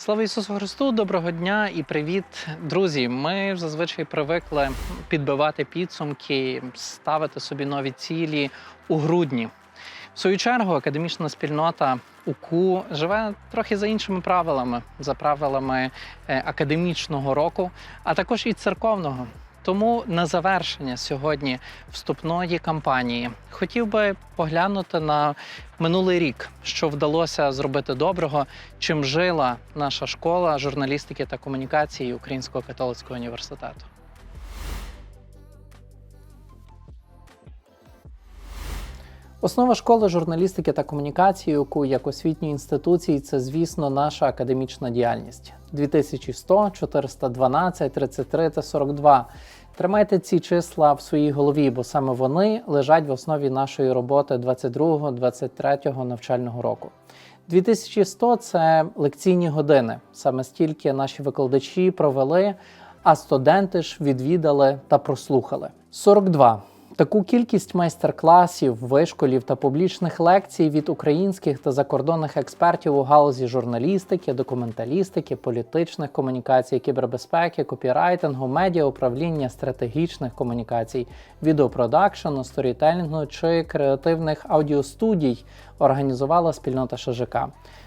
Слава Ісусу Христу, доброго дня і привіт, друзі. Ми зазвичай привикли підбивати підсумки, ставити собі нові цілі у грудні. В свою чергу, академічна спільнота УКУ живе трохи за іншими правилами, за правилами е, академічного року, а також і церковного. Тому на завершення сьогодні вступної кампанії хотів би поглянути на минулий рік, що вдалося зробити доброго, чим жила наша школа журналістики та комунікації Українського католицького університету. Основа школи журналістики та комунікації УКУ як освітньої інституції це, звісно, наша академічна діяльність. 2100, 412, 33 та 42. Тримайте ці числа в своїй голові, бо саме вони лежать в основі нашої роботи 22-23 навчального року. 2100 – це лекційні години. Саме стільки наші викладачі провели, а студенти ж відвідали та прослухали. 42. Таку кількість майстер-класів, вишколів та публічних лекцій від українських та закордонних експертів у галузі журналістики, документалістики, політичних комунікацій, кібербезпеки, копірайтингу, медіауправління, стратегічних комунікацій, відеопродакшену, сторітелінгу чи креативних аудіостудій організувала спільнота ШЖК.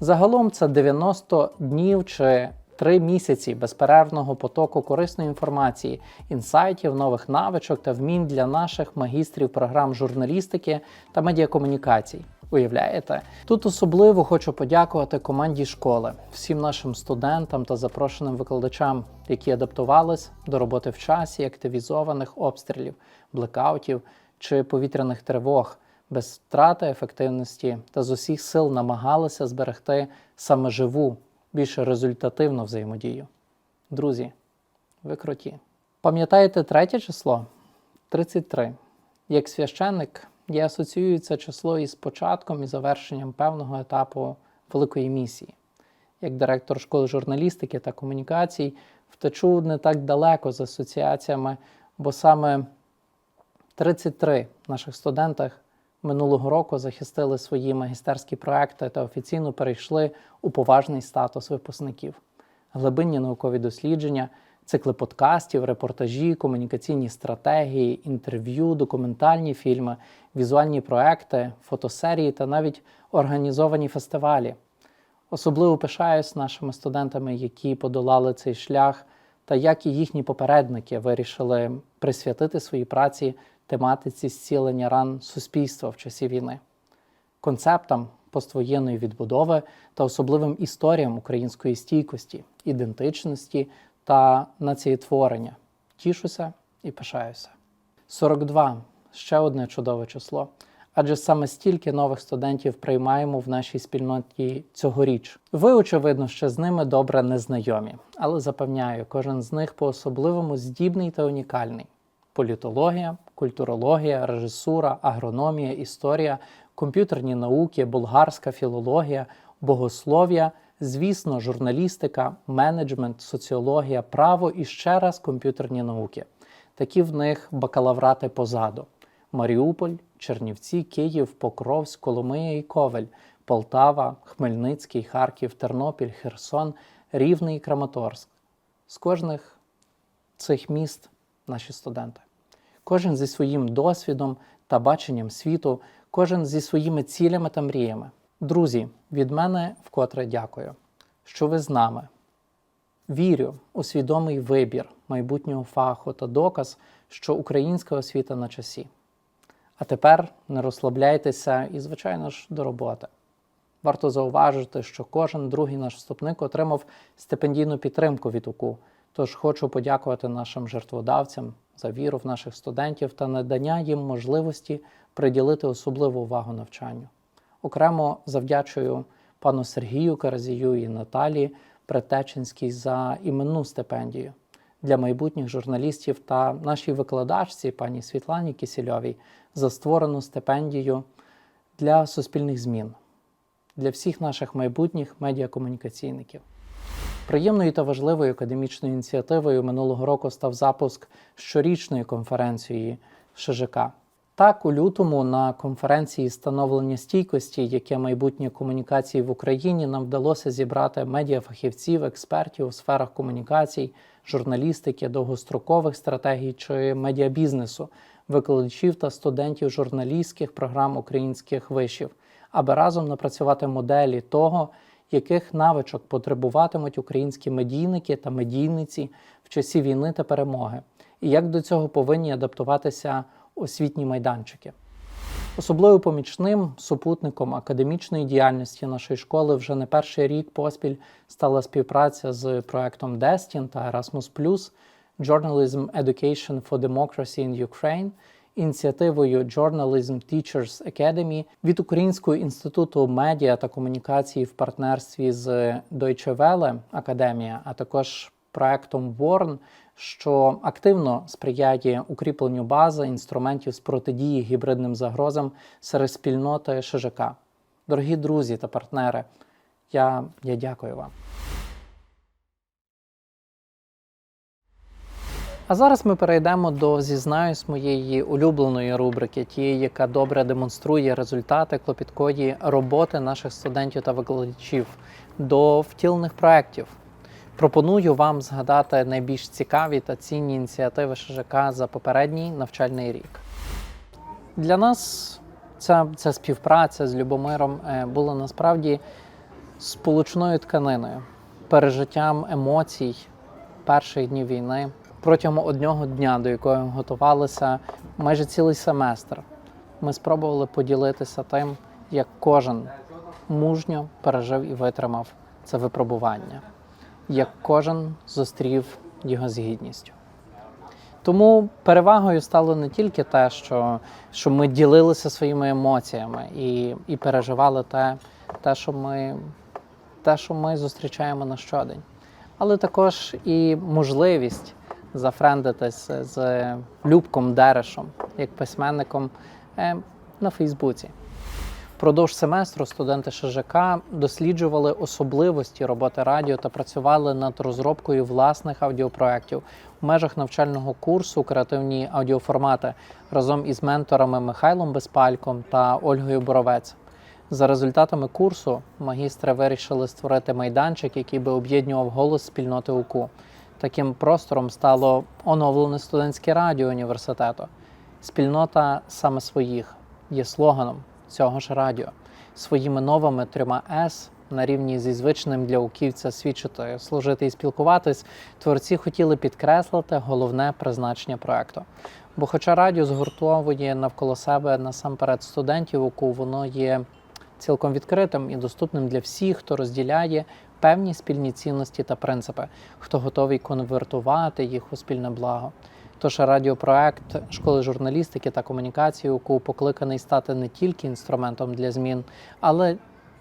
Загалом це 90 днів чи Три місяці безперервного потоку корисної інформації, інсайтів, нових навичок та вмінь для наших магістрів програм журналістики та медіакомунікацій. Уявляєте? Тут особливо хочу подякувати команді школи, всім нашим студентам та запрошеним викладачам, які адаптувались до роботи в часі активізованих обстрілів, блекаутів чи повітряних тривог. Без втрати ефективності та з усіх сил намагалися зберегти саме живу більш результативну взаємодію. Друзі, ви круті. Пам'ятаєте третє число? 33. Як священник, я асоціюю це число із початком і завершенням певного етапу великої місії. Як директор школи журналістики та комунікацій, втечу не так далеко з асоціаціями, бо саме 33 наших студентах минулого року захистили свої магістерські проекти та офіційно перейшли у поважний статус випускників. Глибинні наукові дослідження, цикли подкастів, репортажі, комунікаційні стратегії, інтерв'ю, документальні фільми, візуальні проекти, фотосерії та навіть організовані фестивалі. Особливо пишаюсь нашими студентами, які подолали цей шлях, та як і їхні попередники вирішили присвятити своїй праці тематиці зцілення ран суспільства в часі війни, концептам поствоєнної відбудови та особливим історіям української стійкості, ідентичності та націєтворення. Тішуся і пишаюся. 42 ще одне чудове число. Адже саме стільки нових студентів приймаємо в нашій спільноті цьогоріч. Ви, очевидно, ще з ними добре не знайомі, але запевняю, кожен з них по-особливому здібний та унікальний політологія, культурологія, режисура, агрономія, історія, комп'ютерні науки, болгарська філологія, богослов'я, звісно, журналістика, менеджмент, соціологія, право і ще раз комп'ютерні науки. Такі в них бакалаврати позаду: Маріуполь, Чернівці, Київ, Покровськ, Коломия і Ковель, Полтава, Хмельницький, Харків, Тернопіль, Херсон, Рівний і Краматорськ. З кожних цих міст наші студенти. Кожен зі своїм досвідом та баченням світу, кожен зі своїми цілями та мріями. Друзі, від мене вкотре дякую, що ви з нами. Вірю у свідомий вибір майбутнього фаху та доказ, що українська освіта на часі. А тепер не розслабляйтеся і, звичайно ж, до роботи. Варто зауважити, що кожен другий наш вступник отримав стипендійну підтримку від УКУ. Тож хочу подякувати нашим жертводавцям за віру в наших студентів та надання їм можливості приділити особливу увагу навчанню. Окремо завдячую пану Сергію Каразію і Наталії Претеченській за іменну стипендію для майбутніх журналістів та нашій викладачці, пані Світлані Кісільовій, за створену стипендію для суспільних змін, для всіх наших майбутніх медіакомунікаційників. Приємною та важливою академічною ініціативою минулого року став запуск щорічної конференції ШЖК. Так, у лютому на конференції становлення стійкості, яке майбутнє комунікації в Україні, нам вдалося зібрати медіафахівців, експертів у сферах комунікацій, журналістики, довгострокових стратегій чи медіабізнесу, викладачів та студентів журналістських програм українських вишів, аби разом напрацювати моделі того, яких навичок потребуватимуть українські медійники та медійниці в часі війни та перемоги, і як до цього повинні адаптуватися освітні майданчики. Особливо помічним супутником академічної діяльності нашої школи вже не перший рік поспіль стала співпраця з проектом Destin та Erasmus+, Journalism Education for Democracy in Ukraine, ініціативою Journalism Teachers Academy від Українського інституту медіа та комунікації в партнерстві з Deutsche Welle Академія, а також проектом WARN, що активно сприяє укріпленню бази інструментів з протидії гібридним загрозам серед спільноти ШЖК. Дорогі друзі та партнери, я, я дякую вам. А зараз ми перейдемо до зізнаюсь моєї улюбленої рубрики, тієї, яка добре демонструє результати клопіткої роботи наших студентів та викладачів до втілених проєктів. Пропоную вам згадати найбільш цікаві та цінні ініціативи ШЖК за попередній навчальний рік. Для нас ця, ця співпраця з Любомиром е, була насправді сполучною тканиною, пережиттям емоцій перших днів війни протягом одного дня, до якого ми готувалися майже цілий семестр. Ми спробували поділитися тим, як кожен мужньо пережив і витримав це випробування як кожен зустрів його з гідністю. Тому перевагою стало не тільки те, що що ми ділилися своїми емоціями і і переживали те, те, що ми те, що ми зустрічаємо на щодень, але також і можливість зафрендитися з Любком Дерешем, як письменником е, на Фейсбуці. Впродовж семестру студенти ШЖК досліджували особливості роботи радіо та працювали над розробкою власних аудіопроєктів в межах навчального курсу Креативні аудіоформати разом із менторами Михайлом Безпальком та Ольгою Боровець. За результатами курсу магістри вирішили створити майданчик, який би об'єднував голос спільноти УКУ. Таким простором стало оновлене студентське радіо університету. Спільнота саме своїх є слоганом цього ж радіо своїми новими трьома С на рівні зі звичним для уківця свідчити, служити і спілкуватись, творці хотіли підкреслити головне призначення проекту. Бо, хоча радіо згуртовує навколо себе насамперед студентів, УКУ, воно є цілком відкритим і доступним для всіх, хто розділяє певні спільні цінності та принципи, хто готовий конвертувати їх у спільне благо. Тож радіопроект школи журналістики та комунікації, УКУ покликаний стати не тільки інструментом для змін, але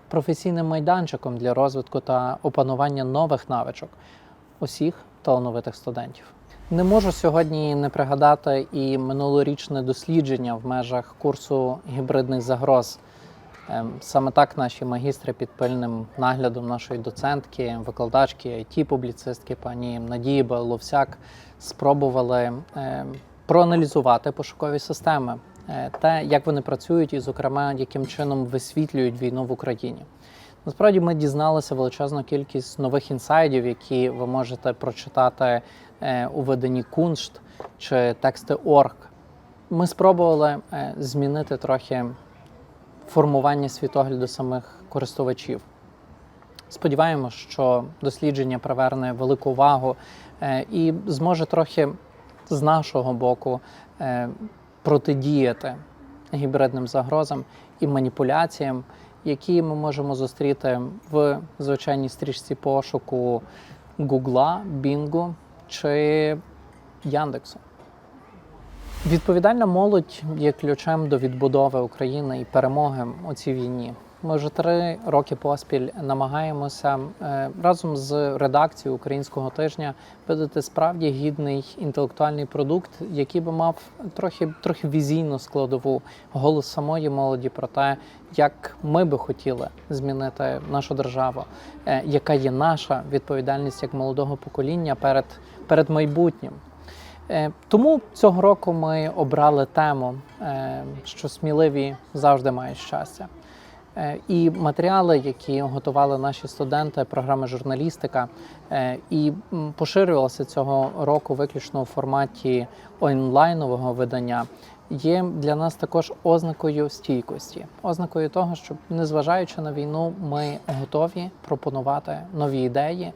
професійним майданчиком для розвитку та опанування нових навичок усіх талановитих студентів. Не можу сьогодні не пригадати і минулорічне дослідження в межах курсу гібридних загроз. Ем, саме так наші магістри під пильним наглядом нашої доцентки, викладачки, it публіцистки пані Надії Баловсяк спробували ем, проаналізувати пошукові системи, е, те, як вони працюють, і, зокрема, яким чином висвітлюють війну в Україні. Насправді ми дізналися величезну кількість нових інсайдів, які ви можете прочитати е, у виданні Куншт чи тексти Орг. Ми спробували е, змінити трохи формування світогляду самих користувачів. Сподіваємося, що дослідження приверне велику увагу е, і зможе трохи з нашого боку е, протидіяти гібридним загрозам і маніпуляціям, які ми можемо зустріти в звичайній стрічці пошуку Гугла, Бінгу чи Яндексу. Відповідальна молодь є ключем до відбудови України і перемоги у цій війні. Ми вже три роки поспіль намагаємося е, разом з редакцією українського тижня видати справді гідний інтелектуальний продукт, який би мав трохи трохи візійну складову голос самої молоді про те, як ми би хотіли змінити нашу державу, е, яка є наша відповідальність як молодого покоління перед, перед майбутнім. Е, Тому цього року ми обрали тему, е, що сміливі завжди мають щастя. Е, І матеріали, які готували наші студенти програми журналістика, і поширювалися цього року виключно у форматі онлайнового видання, є для нас також ознакою стійкості, ознакою того, що незважаючи на війну, ми готові пропонувати нові ідеї,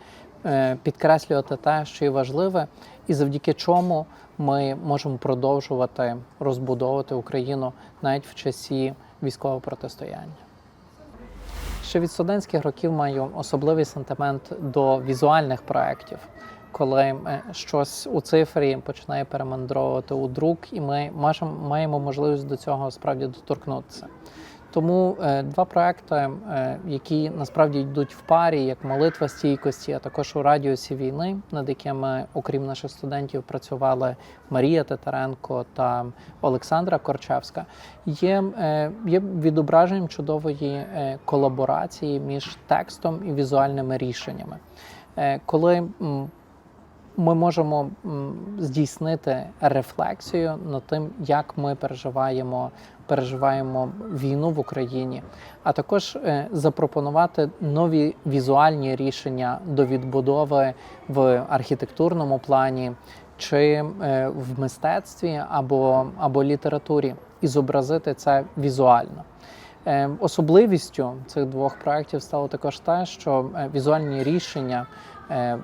підкреслювати те, що є важливе, і завдяки чому ми можемо продовжувати розбудовувати Україну навіть в часі військового протистояння. Ще від студентських років маю особливий сентимент до візуальних проєктів, коли е, щось у цифрі починає перемандровувати у друк, і ми маємо можливість до цього справді доторкнутися. Тому е, два проекти, е, які насправді йдуть в парі, як молитва стійкості, а також у радіусі війни, над якими, окрім наших студентів, працювали Марія Титаренко та Олександра Корчевська, є, е, є відображенням чудової колаборації між текстом і візуальними рішеннями. Коли ми можемо здійснити рефлексію над тим, як ми переживаємо, переживаємо війну в Україні, а також е, запропонувати нові візуальні рішення до відбудови в архітектурному плані чи е, в мистецтві або, або літературі, і зобразити це візуально. Е, Особливістю цих двох проєктів стало також те, що візуальні рішення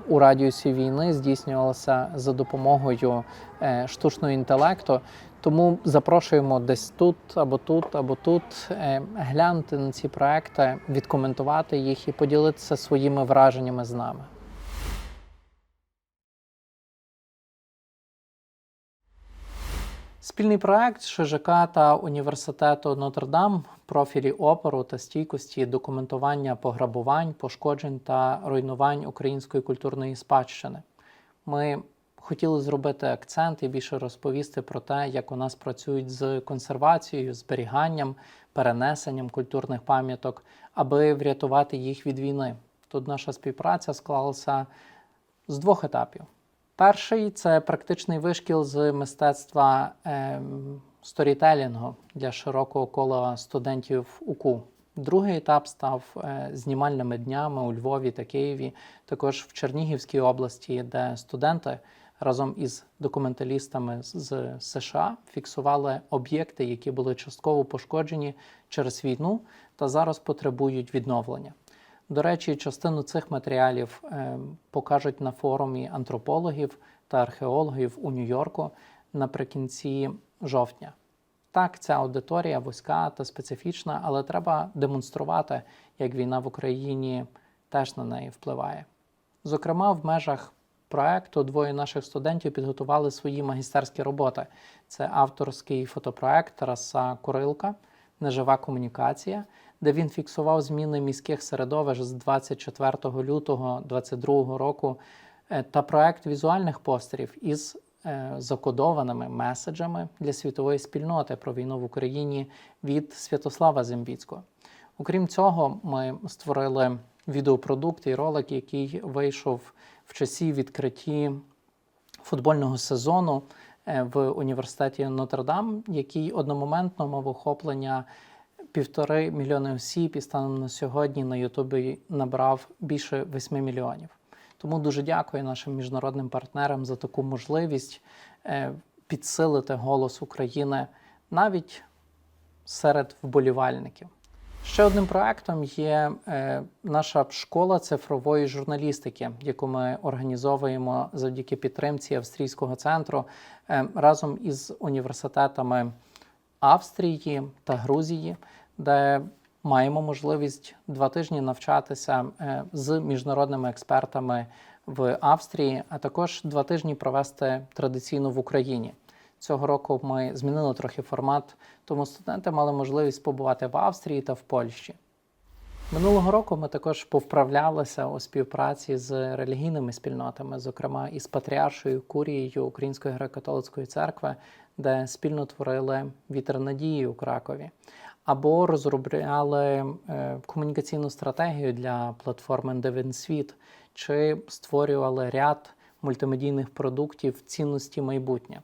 у радіусі війни здійснювалися за допомогою штучного інтелекту. Тому запрошуємо десь тут або тут, або тут е, глянути на ці проекти, відкоментувати їх і поділитися своїми враженнями з нами. Спільний проект ШЖК та університету Нотр-Дам профілі опору та стійкості документування пограбувань, пошкоджень та руйнувань української культурної спадщини. Ми хотіли зробити акцент і більше розповісти про те, як у нас працюють з консервацією, зберіганням, перенесенням культурних пам'яток, аби врятувати їх від війни. Тут наша співпраця склалася з двох етапів. Перший це практичний вишкіл з мистецтва ем, сторітелінгу для широкого кола студентів УКУ. Другий етап став е, знімальними днями у Львові та Києві, також в Чернігівській області, де студенти разом із документалістами з- США фіксували об'єкти, які були частково пошкоджені через війну та зараз потребують відновлення. До речі, частину цих матеріалів е, покажуть на форумі антропологів та археологів у Нью-Йорку наприкінці жовтня. Так, ця аудиторія вузька та специфічна, але треба демонструвати, як війна в Україні теж на неї впливає. Зокрема, в межах проекту двоє наших студентів підготували свої магістерські роботи. Це авторський фотопроект Тараса Курилка Нежива комунікація, де він фіксував зміни міських середовищ з 24 лютого 2022 року е, та проект візуальних постерів із е, закодованими меседжами для світової спільноти про війну в Україні від Святослава Зембіцького. Окрім цього, ми створили відеопродукт і ролик, який вийшов в часі відкритті футбольного сезону е, в університеті Нотр-Дам, який одномоментно мав охоплення півтори мільйони осіб і станом на сьогодні на Ютубі набрав більше 8 мільйонів. Тому дуже дякую нашим міжнародним партнерам за таку можливість е, підсилити голос України навіть серед вболівальників. Ще одним проектом є е, наша школа цифрової журналістики, яку ми організовуємо завдяки підтримці австрійського центру е, разом із університетами Австрії та Грузії, де маємо можливість два тижні навчатися е, з міжнародними експертами в Австрії, а також два тижні провести традиційно в Україні. Цього року ми змінили трохи формат, тому студенти мали можливість побувати в Австрії та в Польщі. Минулого року ми також повправлялися у співпраці з релігійними спільнотами, зокрема із Патріаршою Курією Української греко-католицької церкви, де спільно творили вітер надії у Кракові, або розробляли е, комунікаційну стратегію для платформи Дивин Світ, чи створювали ряд мультимедійних продуктів цінності майбутнє.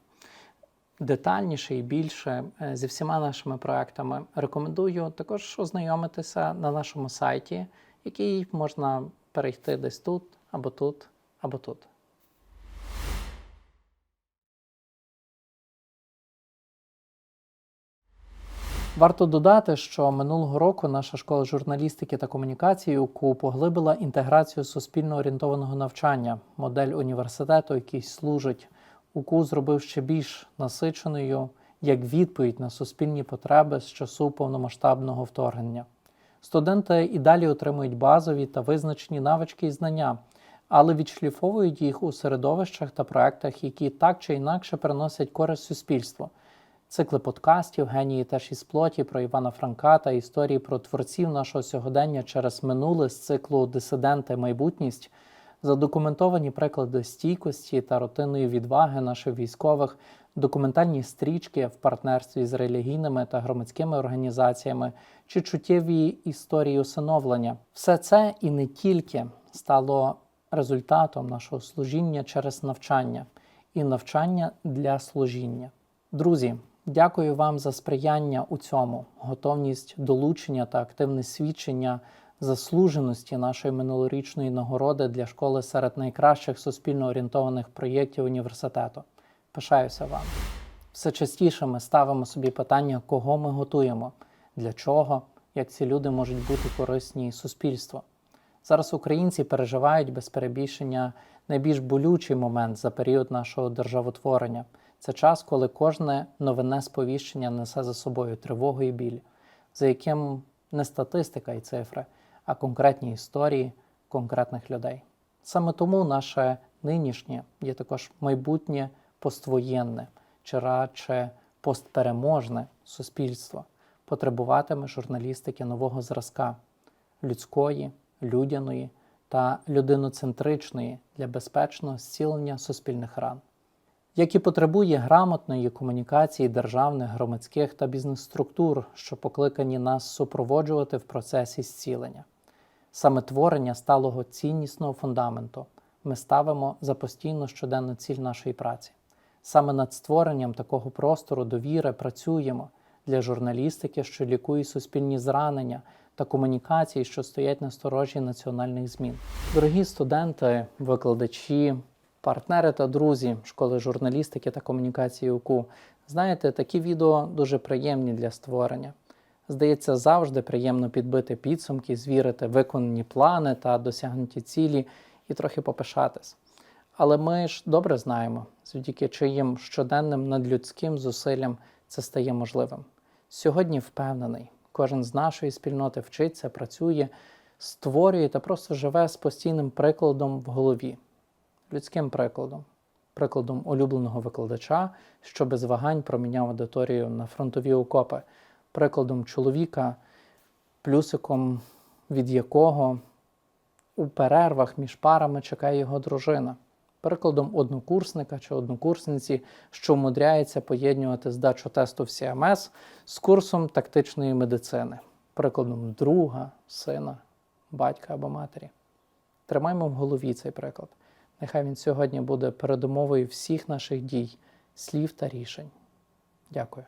Детальніше і більше е, зі всіма нашими проектами рекомендую також ознайомитися на нашому сайті, який можна перейти десь тут, або тут, або тут. Варто додати, що минулого року наша школа журналістики та комунікації УКУ поглибила інтеграцію суспільно орієнтованого навчання, модель університету, який служить УКУ, зробив ще більш насиченою як відповідь на суспільні потреби з часу повномасштабного вторгнення. Студенти і далі отримують базові та визначені навички і знання, але відшліфовують їх у середовищах та проектах, які так чи інакше приносять користь суспільству. Цикли подкастів, генії теж із плоті про Івана Франка та історії про творців нашого сьогодення через минуле з циклу Дисиденти майбутність, задокументовані приклади стійкості та рутинної відваги наших військових, документальні стрічки в партнерстві з релігійними та громадськими організаціями чи чуттєві історії усиновлення. Все це і не тільки стало результатом нашого служіння через навчання і навчання для служіння. Друзі, дякую вам за сприяння у цьому, готовність долучення та активне свідчення заслуженості нашої минулорічної нагороди для школи серед найкращих суспільно орієнтованих проєктів університету. Пишаюся вам. Все частіше ми ставимо собі питання, кого ми готуємо, для чого, як ці люди можуть бути корисні суспільству. Зараз українці переживають без перебільшення найбільш болючий момент за період нашого державотворення. Це час, коли кожне новинне сповіщення несе за собою тривогу і біль, за яким не статистика і цифри, а конкретні історії конкретних людей. Саме тому наше нинішнє є також майбутнє поствоєнне чи радше постпереможне суспільство потребуватиме журналістики нового зразка людської, людяної та людиноцентричної для безпечного зцілення суспільних ран як і потребує грамотної комунікації державних, громадських та бізнес-структур, що покликані нас супроводжувати в процесі зцілення. Саме творення сталого ціннісного фундаменту ми ставимо за постійну щоденну ціль нашої праці. Саме над створенням такого простору довіри працюємо для журналістики, що лікує суспільні зранення та комунікації, що стоять на сторожі національних змін. Дорогі студенти, викладачі, партнери та друзі школи журналістики та комунікації УКУ. Знаєте, такі відео дуже приємні для створення. Здається, завжди приємно підбити підсумки, звірити виконані плани та досягнуті цілі і трохи попишатись. Але ми ж добре знаємо, завдяки чиїм щоденним надлюдським зусиллям це стає можливим. Сьогодні впевнений, кожен з нашої спільноти вчиться, працює, створює та просто живе з постійним прикладом в голові людським прикладом, прикладом улюбленого викладача, що без вагань проміняв аудиторію на фронтові окопи, прикладом чоловіка, плюсиком, від якого у перервах між парами чекає його дружина. Прикладом однокурсника чи однокурсниці, що вмудряється поєднувати здачу тесту в CMS з курсом тактичної медицини, прикладом друга, сина, батька або матері. Тримаймо в голові цей приклад. Нехай він сьогодні буде передумовою всіх наших дій, слів та рішень. Дякую.